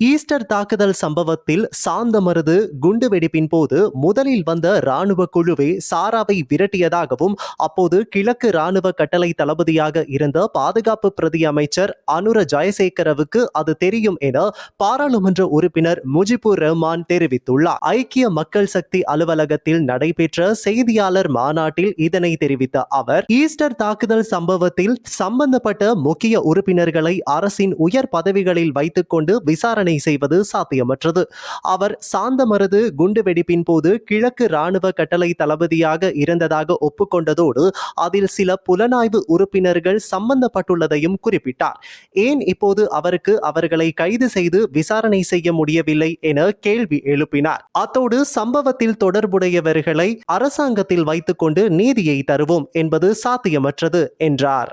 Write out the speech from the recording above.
Easter தாக்குதல் சம்பவத்தில் சாந்தமருது குண்டுவெடிப்பின் போது முதலில் வந்த ராணுவ குழுவே சாராவை விரட்டியதாகவும் அப்போது கிழக்கு ராணுவ கட்டளை தளபதியாக இருந்த பாதுகாப்பு பிரதி அமைச்சர் அனுர ஜெயசேகரவுக்கு அது தெரியும் என பாராளுமன்ற உறுப்பினர் முஜிபுர் ரஹ்மான் தெரிவித்துள்ளார். ஐக்கிய மக்கள் சக்தி அலுவலகத்தில் நடைபெற்ற செய்தியாளர் மாநாட்டில் இதனை தெரிவித்த அவர் ஈஸ்டர் தாக்குதல் சம்பவத்தில் சம்பந்தப்பட்ட முக்கிய உறுப்பினர்களை அரசின் உயர் பதவிகளில் வைத்துக்கொண்டு விசாரணை செய்வது சாத்தியமற்றது. அவர் சாந்தமரது குண்டுவெடிப்பின் போது கிழக்கு ராணுவ கட்டளை தளபதியாக இருந்ததாக ஒப்புக்கொண்டதோடு அதில் சில புலனாய்வு உறுப்பினர்கள் சம்பந்தப்பட்டுள்ளதையும் குறிப்பிட்டார். ஏன் இப்போது அவருக்கு அவர்களை கைது செய்து விசாரணை செய்ய முடியவில்லை என கேள்வி எழுப்பினார். அத்தோடு சம்பவத்தில் தொடர்புடையவர்களை அரசாங்கத்தில் வைத்துக்கொண்டு நீதியை தருவோம் என்பது சாத்தியமற்றது என்றார்.